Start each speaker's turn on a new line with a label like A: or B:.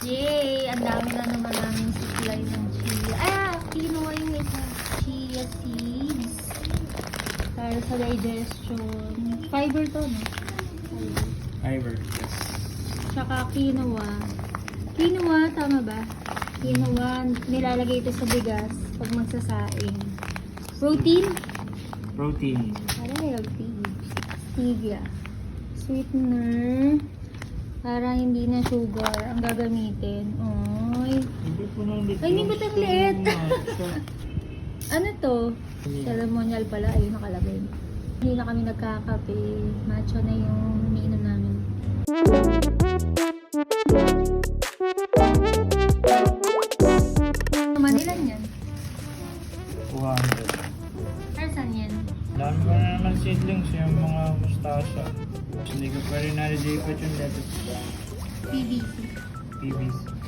A: Yay! Ang dami na naman namin supply ng chia. Ah! Yung isa. Chia seeds. Para sa digestion. Fiber to, no?
B: Fiber. Yes.
A: Tsaka quinoa. Quinoa, tama ba? Quinoa, nilalagay ito sa bigas pag magsasaing. Protein?
B: Protein.
A: Para healthy. Stevia. Sweetener. Para hindi na sugar ang gagamitin. Oy.
B: Hindi po.
A: Ay, hindi ba't ang liit? Ano to? Ceremonial pala. Ayun nakalagay. Hindi na kami nagkakape. Matcha na yung iniinom namin. Manila yan.
B: 200. Dami pa na naman seedlings yung mga mustasa. Hindi ko pa rin nalilipat yung lettuce.
A: PVC.
B: PVC.